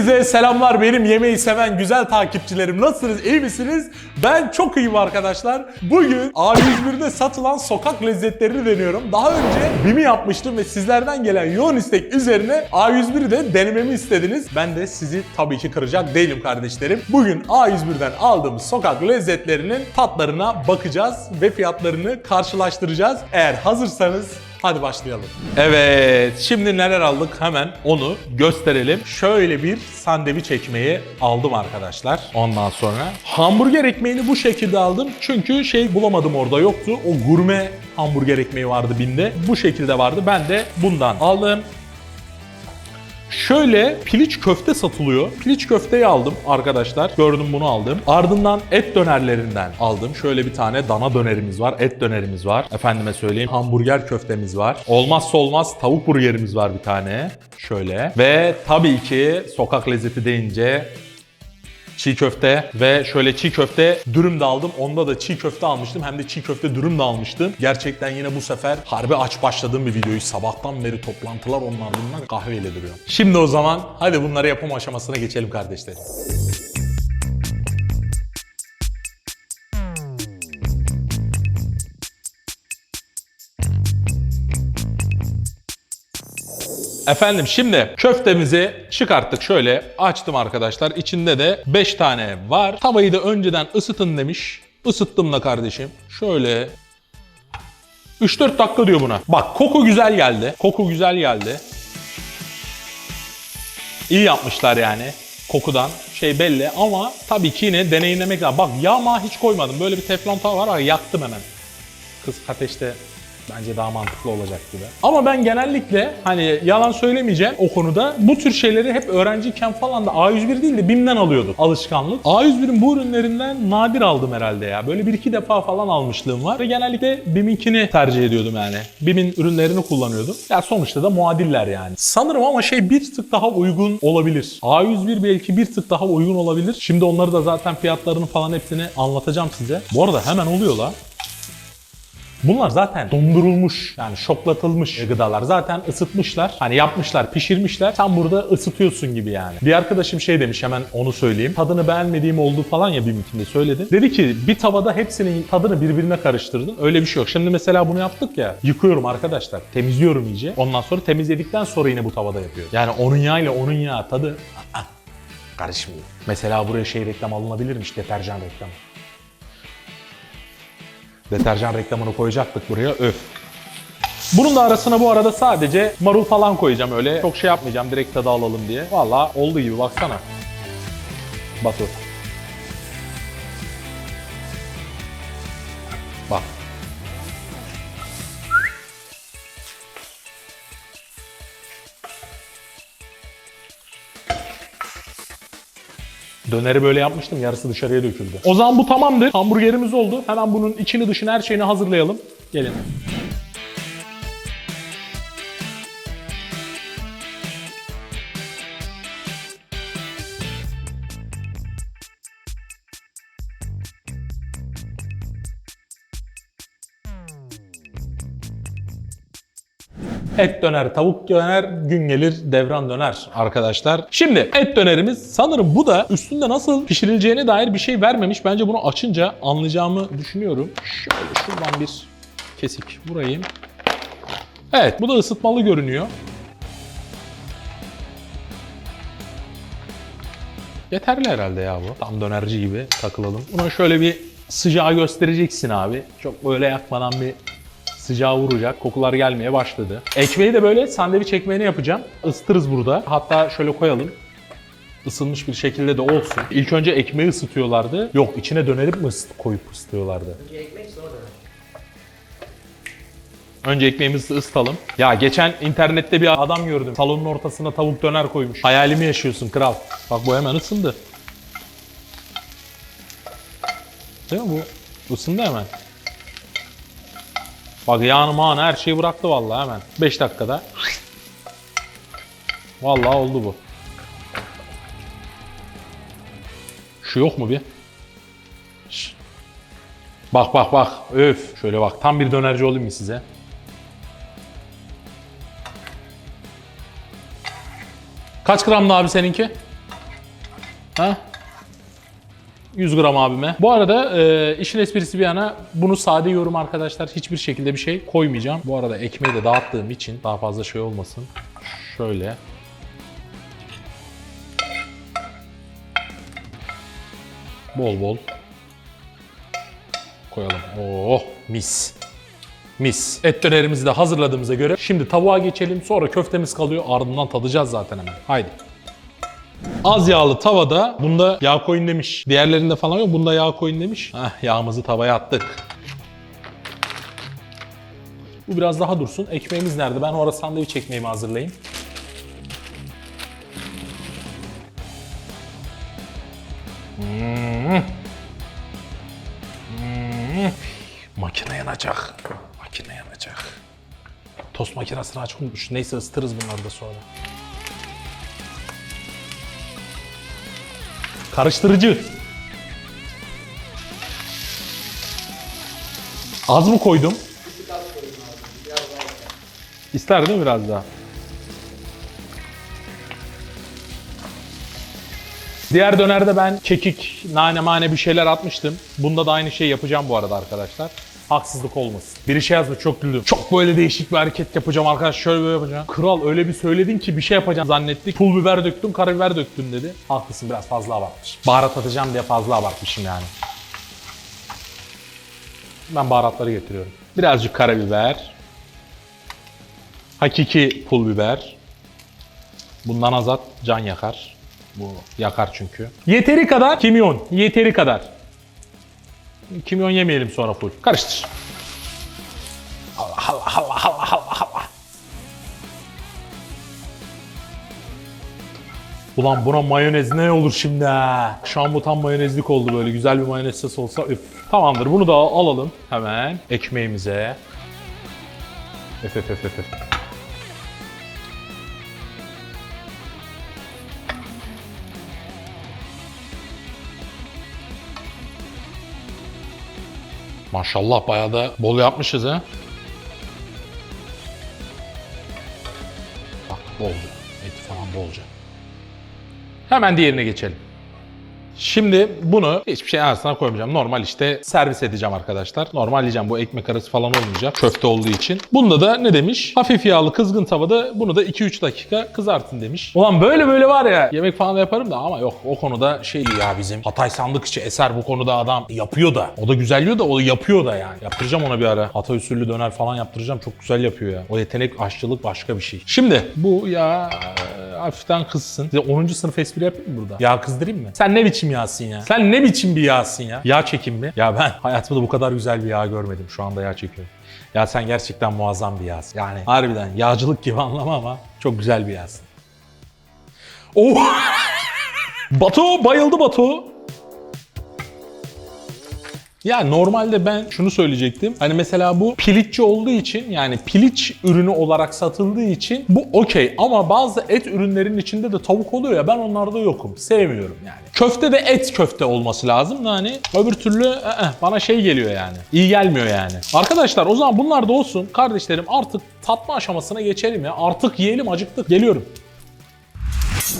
Hepinize selamlar benim yemeği seven güzel takipçilerim. Nasılsınız? iyi misiniz? Ben çok iyiyim arkadaşlar. Bugün A101'de satılan sokak lezzetlerini deniyorum. Daha önce BİM'i yapmıştım ve sizlerden gelen yoğun istek üzerine A101'i de denememi istediniz. Ben de sizi tabii ki kıracak değilim kardeşlerim. Bugün A101'den aldığımız sokak lezzetlerinin tatlarına bakacağız ve fiyatlarını karşılaştıracağız. Eğer hazırsanız Hadi başlayalım. Evet, şimdi neler aldık hemen onu gösterelim. Şöyle bir sandviç ekmeği aldım arkadaşlar. Ondan sonra hamburger ekmeğini bu şekilde aldım. Çünkü şey bulamadım orada yoktu. O gurme hamburger ekmeği vardı binde. Bu şekilde vardı. Ben de bundan aldım. Şöyle piliç köfte satılıyor. Piliç köfteyi aldım arkadaşlar. Gördüm bunu aldım. Ardından et dönerlerinden aldım. Şöyle bir tane dana dönerimiz var. Et dönerimiz var. Efendime söyleyeyim hamburger köftemiz var. Olmazsa olmaz tavuk burgerimiz var bir tane. Şöyle. Ve tabii ki sokak lezzeti deyince çiğ köfte ve şöyle çiğ köfte dürüm de aldım. Onda da çiğ köfte almıştım hem de çiğ köfte dürüm de almıştım. Gerçekten yine bu sefer harbi aç başladığım bir videoyu. Sabahtan beri toplantılar onlar bunlar kahveyle duruyor. Şimdi o zaman hadi bunları yapım aşamasına geçelim kardeşler. Efendim şimdi köftemizi çıkarttık şöyle açtım arkadaşlar. İçinde de 5 tane var. Tavayı da önceden ısıtın demiş. Isıttım da kardeşim. Şöyle 3-4 dakika diyor buna. Bak koku güzel geldi. Koku güzel geldi. İyi yapmışlar yani kokudan şey belli ama tabii ki yine deneyimlemek lazım. Bak yağma hiç koymadım. Böyle bir teflon tava var ama yaktım hemen. Kısık ateşte bence daha mantıklı olacak gibi. Ama ben genellikle hani yalan söylemeyeceğim o konuda bu tür şeyleri hep öğrenciyken falan da A101 değil de BİM'den alıyorduk alışkanlık. A101'in bu ürünlerinden nadir aldım herhalde ya. Böyle bir iki defa falan almışlığım var ve genellikle BİM'inkini tercih ediyordum yani. BİM'in ürünlerini kullanıyordum. Ya sonuçta da muadiller yani. Sanırım ama şey bir tık daha uygun olabilir. A101 belki bir tık daha uygun olabilir. Şimdi onları da zaten fiyatlarını falan hepsini anlatacağım size. Bu arada hemen oluyor la. Bunlar zaten dondurulmuş yani şoklatılmış gıdalar. Zaten ısıtmışlar. Hani yapmışlar, pişirmişler. Sen burada ısıtıyorsun gibi yani. Bir arkadaşım şey demiş hemen onu söyleyeyim. Tadını beğenmediğim oldu falan ya BİM'inkinde söyledi. Dedi ki bir tavada hepsinin tadını birbirine karıştırdın. Öyle bir şey yok. Şimdi mesela bunu yaptık ya. Yıkıyorum arkadaşlar. Temizliyorum iyice. Ondan sonra temizledikten sonra yine bu tavada yapıyorum. Yani onun yağıyla onun yağı tadı karışmıyor. Mesela buraya şey reklam alınabilirmiş. Deterjan reklamı. Deterjan reklamını koyacaktık buraya. Öf. Bunun da arasına bu arada sadece marul falan koyacağım öyle. Çok şey yapmayacağım direkt tadı alalım diye. Valla oldu gibi baksana. Batu. Döneri böyle yapmıştım yarısı dışarıya döküldü. O zaman bu tamamdır. Hamburgerimiz oldu. Hemen bunun içini dışını her şeyini hazırlayalım. Gelin. Et döner, tavuk döner, gün gelir devran döner arkadaşlar. Şimdi et dönerimiz sanırım bu da üstünde nasıl pişirileceğine dair bir şey vermemiş. Bence bunu açınca anlayacağımı düşünüyorum. Şöyle şuradan bir kesik vurayım. Evet bu da ısıtmalı görünüyor. Yeterli herhalde ya bu. Tam dönerci gibi takılalım. Buna şöyle bir sıcağı göstereceksin abi. Çok böyle yakmadan bir sıcağı vuracak. Kokular gelmeye başladı. Ekmeği de böyle sandviç ekmeğini yapacağım. Isıtırız burada. Hatta şöyle koyalım. Isınmış bir şekilde de olsun. İlk önce ekmeği ısıtıyorlardı. Yok içine dönerip mi ısıt koyup ısıtıyorlardı? Önce ekmeğimizi ısıtalım. Ya geçen internette bir adam gördüm. Salonun ortasına tavuk döner koymuş. Hayalimi yaşıyorsun kral. Bak bu hemen ısındı. Değil mi bu? Isındı hemen. Bak yağını mağını her şeyi bıraktı vallahi hemen. 5 dakikada. Vallahi oldu bu. Şu yok mu bir? Bak bak bak. Öf. Şöyle bak. Tam bir dönerci olayım mı size? Kaç gramdı abi seninki? Ha? 100 gram abime. Bu arada e, işin esprisi bir yana bunu sade yiyorum arkadaşlar. Hiçbir şekilde bir şey koymayacağım. Bu arada ekmeği de dağıttığım için daha fazla şey olmasın. Şöyle. Bol bol koyalım. Oh mis. Mis. Et dönerimizi de hazırladığımıza göre şimdi tavuğa geçelim. Sonra köftemiz kalıyor. Ardından tadacağız zaten hemen. Haydi. Az yağlı tavada bunda yağ koyun demiş. Diğerlerinde falan yok. Bunda yağ koyun demiş. Heh, yağımızı tavaya attık. Bu biraz daha dursun. Ekmeğimiz nerede? Ben orada sandviç ekmeğimi hazırlayayım. Hmm. Hmm. Makine yanacak. Makine yanacak. Tost makinesini unutmuş. Neyse ısıtırız bunları da sonra. Karıştırıcı. Az mı koydum? İster değil mi biraz daha? Diğer dönerde ben kekik, nane mane bir şeyler atmıştım. Bunda da aynı şeyi yapacağım bu arada arkadaşlar. Haksızlık olmasın. Biri şey yazmış çok güldüm. Çok böyle değişik bir hareket yapacağım arkadaş şöyle böyle yapacağım. Kral öyle bir söyledin ki bir şey yapacağım zannettik. Pul biber döktün, karabiber döktün dedi. Haklısın biraz fazla abartmış. Baharat atacağım diye fazla abartmışım yani. Ben baharatları getiriyorum. Birazcık karabiber. Hakiki pul biber. Bundan azat can yakar. Bu yakar çünkü. Yeteri kadar kimyon. Yeteri kadar. Kimyon yemeyelim sonra full. Karıştır. Allah Allah Allah Allah Allah Allah. Ulan buna mayonez ne olur şimdi ha? Şu an bu tam mayonezlik oldu böyle. Güzel bir mayonez sosu olsa üf. Tamamdır bunu da alalım hemen ekmeğimize. Öf öf öf öf. Maşallah bayağı da bol yapmışız ha. Bak bolca. Et falan bolca. Hemen diğerine geçelim. Şimdi bunu hiçbir şey arasına koymayacağım. Normal işte servis edeceğim arkadaşlar. Normal yiyeceğim. Bu ekmek arası falan olmayacak. Köfte olduğu için. Bunda da ne demiş? Hafif yağlı kızgın tavada bunu da 2-3 dakika kızartın demiş. Ulan böyle böyle var ya yemek falan da yaparım da ama yok o konuda şey ya bizim Hatay sandıkçı eser bu konuda adam yapıyor da. O da güzelliyor da o yapıyor da yani. Yaptıracağım ona bir ara. Hatay usulü döner falan yaptıracağım. Çok güzel yapıyor ya. O yetenek aşçılık başka bir şey. Şimdi bu ya hafiften kızsın. Size 10. sınıf espri yapayım burada? Yağ kızdırayım mı? Sen ne biçim yağsın ya? Sen ne biçim bir yağsın ya? Yağ çekim mi? Ya ben hayatımda bu kadar güzel bir yağ görmedim. Şu anda yağ çekiyorum. Ya sen gerçekten muazzam bir yağsın. Yani harbiden yağcılık gibi anlama ama çok güzel bir yağsın. Oh! Batu bayıldı Batu. Ya normalde ben şunu söyleyecektim. Hani mesela bu piliççi olduğu için yani piliç ürünü olarak satıldığı için bu okey ama bazı et ürünlerinin içinde de tavuk oluyor ya ben onlarda yokum. Sevmiyorum yani. Köfte de et köfte olması lazım da hani öbür türlü ı-ı, bana şey geliyor yani. İyi gelmiyor yani. Arkadaşlar o zaman bunlar da olsun. Kardeşlerim artık tatma aşamasına geçelim ya. Artık yiyelim acıktık. Geliyorum.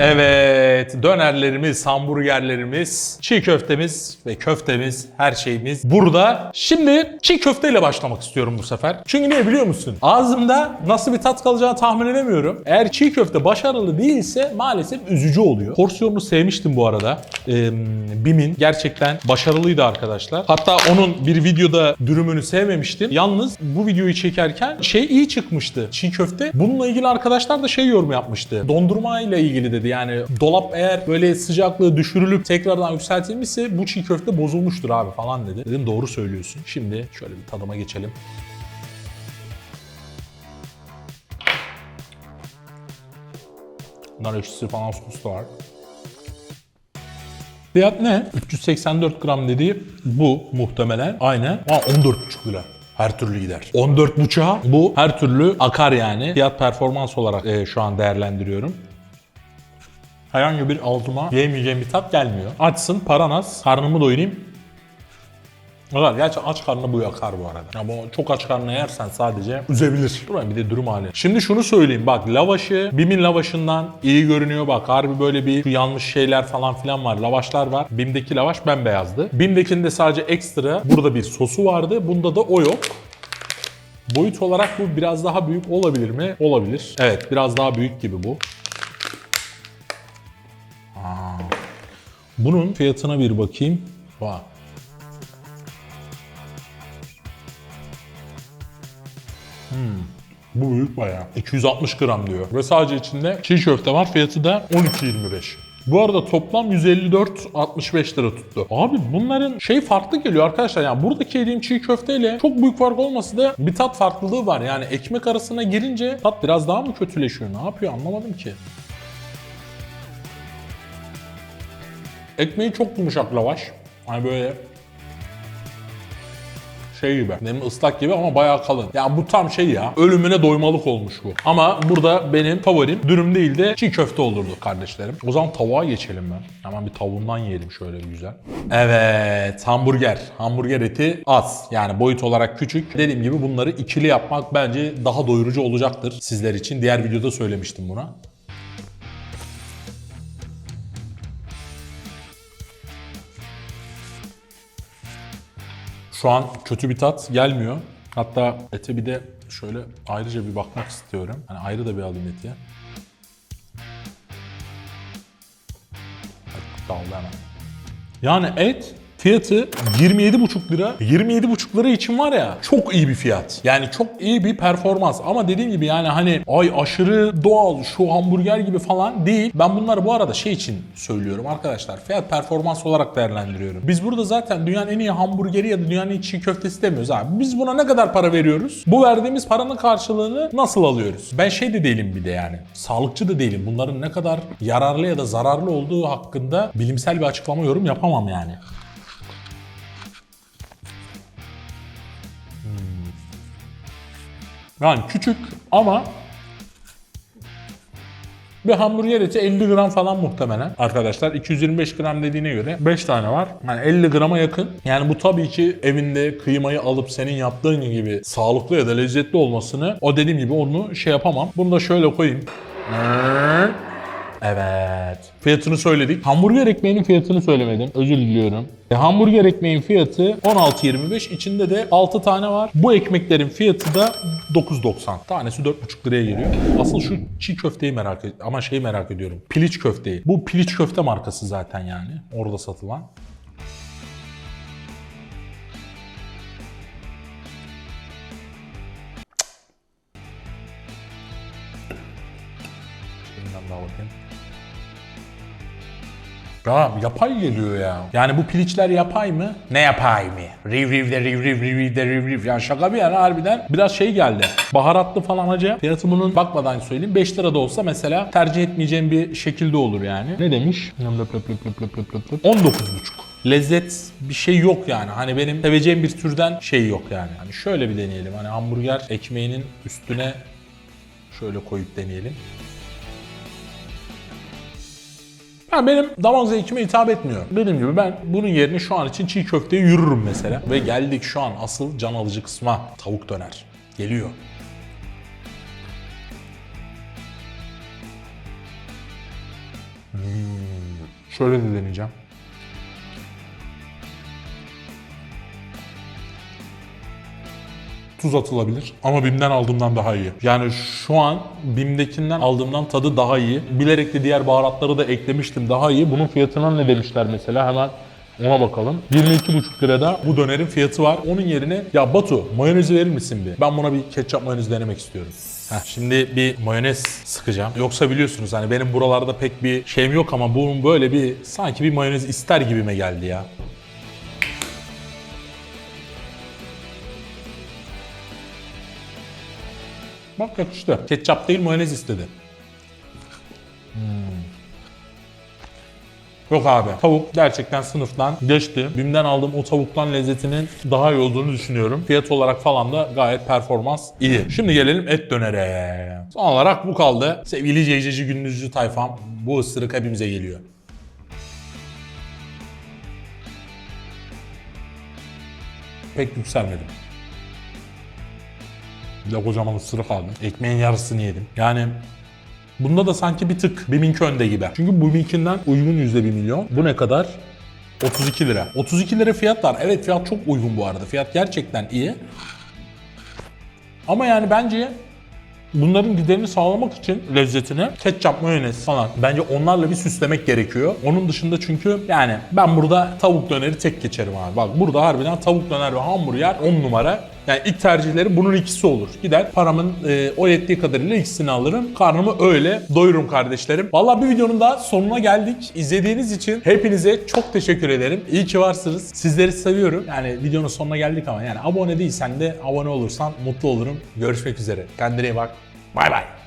Evet, dönerlerimiz, hamburgerlerimiz, çiğ köftemiz ve köftemiz, her şeyimiz burada. Şimdi çiğ köfteyle başlamak istiyorum bu sefer. Çünkü niye biliyor musun? Ağzımda nasıl bir tat kalacağını tahmin edemiyorum. Eğer çiğ köfte başarılı değilse maalesef üzücü oluyor. Porsiyonunu sevmiştim bu arada. Ee, Bim'in gerçekten başarılıydı arkadaşlar. Hatta onun bir videoda dürümünü sevmemiştim. Yalnız bu videoyu çekerken şey iyi çıkmıştı. Çiğ köfte. Bununla ilgili arkadaşlar da şey yorum yapmıştı. Dondurma ile ilgili dedi. Yani dolap eğer böyle sıcaklığı düşürülüp tekrardan yükseltilmişse bu çiğ köfte bozulmuştur abi falan dedi. Dedim doğru söylüyorsun. Şimdi şöyle bir tadıma geçelim. Nar ekşisi falan sos da var. Fiyat ne? 384 gram dediği bu muhtemelen. Aynen. Aa 14,5 lira. Her türlü gider. 14,5'a bu her türlü akar yani. Fiyat performans olarak e, şu an değerlendiriyorum. Herhangi bir altıma yemeyeceğim bir tat gelmiyor. Açsın, paran az, karnımı doyurayım. Ulan gerçi aç karnına bu yakar bu arada. Bu çok aç karnına yersen sadece üzebilir. Dur lan bir de dürüm hali. Şimdi şunu söyleyeyim bak lavaşı Bim'in lavaşından iyi görünüyor bak harbi böyle bir şu yanmış şeyler falan filan var. Lavaşlar var. Bim'deki lavaş bembeyazdı. Bim'dekinde sadece ekstra burada bir sosu vardı. Bunda da o yok. Boyut olarak bu biraz daha büyük olabilir mi? Olabilir. Evet biraz daha büyük gibi bu. Bunun fiyatına bir bakayım. Vay. Bu büyük bayağı. 260 gram diyor. Ve sadece içinde çiğ köfte var. Fiyatı da 12.25. Bu arada toplam 154.65 lira tuttu. Abi bunların şey farklı geliyor arkadaşlar. Yani buradaki yediğim çiğ köfteyle çok büyük fark olması da bir tat farklılığı var. Yani ekmek arasına girince tat biraz daha mı kötüleşiyor? Ne yapıyor anlamadım ki. Ekmeği çok yumuşak lavaş. Hani böyle şey gibi. Benim ıslak gibi ama bayağı kalın. Ya bu tam şey ya. Ölümüne doymalık olmuş bu. Ama burada benim favorim dürüm değil de çiğ köfte olurdu kardeşlerim. O zaman tavuğa geçelim ben. Hemen bir tavuğundan yiyelim şöyle bir güzel. Evet hamburger. Hamburger eti az. Yani boyut olarak küçük. Dediğim gibi bunları ikili yapmak bence daha doyurucu olacaktır sizler için. Diğer videoda söylemiştim buna. Şu an kötü bir tat gelmiyor. Hatta ete bir de şöyle ayrıca bir bakmak istiyorum. Hani ayrı da bir alayım eti. Bak, Dağıldı hemen. Yani et fiyatı 27,5 lira. 27,5 lira için var ya çok iyi bir fiyat. Yani çok iyi bir performans. Ama dediğim gibi yani hani ay aşırı doğal şu hamburger gibi falan değil. Ben bunları bu arada şey için söylüyorum arkadaşlar. Fiyat performans olarak değerlendiriyorum. Biz burada zaten dünyanın en iyi hamburgeri ya da dünyanın en iyi çiğ köftesi demiyoruz abi. Biz buna ne kadar para veriyoruz? Bu verdiğimiz paranın karşılığını nasıl alıyoruz? Ben şey de değilim bir de yani. Sağlıkçı da değilim. Bunların ne kadar yararlı ya da zararlı olduğu hakkında bilimsel bir açıklama yorum yapamam yani. Yani küçük ama bir hamburger eti 50 gram falan muhtemelen. Arkadaşlar 225 gram dediğine göre 5 tane var. Yani 50 grama yakın. Yani bu tabii ki evinde kıymayı alıp senin yaptığın gibi sağlıklı ya da lezzetli olmasını o dediğim gibi onu şey yapamam. Bunu da şöyle koyayım. Evet. Fiyatını söyledik. Hamburger ekmeğinin fiyatını söylemedim. Özür diliyorum. E, hamburger ekmeğin fiyatı 16.25. İçinde de 6 tane var. Bu ekmeklerin fiyatı da 9.90. Tanesi 4.5 liraya geliyor. Asıl şu çiğ köfteyi merak ediyorum. Ama şeyi merak ediyorum. Piliç köfteyi. Bu piliç köfte markası zaten yani. Orada satılan. Ya yapay geliyor ya. Yani bu piliçler yapay mı? Ne yapay mı? Riv riv de riv riv riv de riv riv. Yani şaka bir yana harbiden biraz şey geldi. Baharatlı falan acı. Fiyatı bunun bakmadan söyleyeyim. 5 lira da olsa mesela tercih etmeyeceğim bir şekilde olur yani. Ne demiş? 19,5. Lezzet bir şey yok yani. Hani benim seveceğim bir türden şey yok yani. Hani şöyle bir deneyelim. Hani hamburger ekmeğinin üstüne şöyle koyup deneyelim. Ha benim damak zevkime hitap etmiyor. Dediğim gibi ben bunun yerine şu an için çiğ köfteye yürürüm mesela. Ve geldik şu an asıl can alıcı kısma. Tavuk döner. Geliyor. Hmm, Şöyle de deneyeceğim. Tuz atılabilir. Ama BİM'den aldığımdan daha iyi. Yani şu an BİM'dekinden aldığımdan tadı daha iyi. Bilerek de diğer baharatları da eklemiştim daha iyi. Bunun fiyatına ne demişler mesela hemen ona bakalım. 22,5 lirada bu dönerin fiyatı var. Onun yerine ya Batu mayonezi verir misin bir? Ben buna bir ketçap mayonez denemek istiyorum. Heh, şimdi bir mayonez sıkacağım. Yoksa biliyorsunuz hani benim buralarda pek bir şeyim yok ama bunun böyle bir sanki bir mayonez ister gibime geldi ya. Bak yakıştı. Ketçap değil mayonez istedi. Hmm. Yok abi. Tavuk gerçekten sınıftan geçti. Bim'den aldığım o tavuktan lezzetinin daha iyi olduğunu düşünüyorum. Fiyat olarak falan da gayet performans iyi. Şimdi gelelim et dönere. Son olarak bu kaldı. Sevgili CCC gündüzcü tayfam bu ısırık hepimize geliyor. pek yükselmedim. Bir de kocaman ısırık aldım. Ekmeğin yarısını yedim. Yani bunda da sanki bir tık Bimink önde gibi. Çünkü Bimink'inden uygun yüzde bir milyon. Bu ne kadar? 32 lira. 32 lira fiyat var. Evet fiyat çok uygun bu arada. Fiyat gerçekten iyi. Ama yani bence bunların giderini sağlamak için lezzetini ketçap, mayonez falan bence onlarla bir süslemek gerekiyor. Onun dışında çünkü yani ben burada tavuk döneri tek geçerim abi. Bak burada harbiden tavuk döner ve hamburger 10 numara. Yani ilk tercihleri bunun ikisi olur. Gider paramın e, o yettiği kadarıyla ikisini alırım. Karnımı öyle doyururum kardeşlerim. Vallahi bir videonun da sonuna geldik. İzlediğiniz için hepinize çok teşekkür ederim. İyi ki varsınız. Sizleri seviyorum. Yani videonun sonuna geldik ama yani abone değilsen de abone olursan mutlu olurum. Görüşmek üzere. Kendine iyi bak. Bay bay.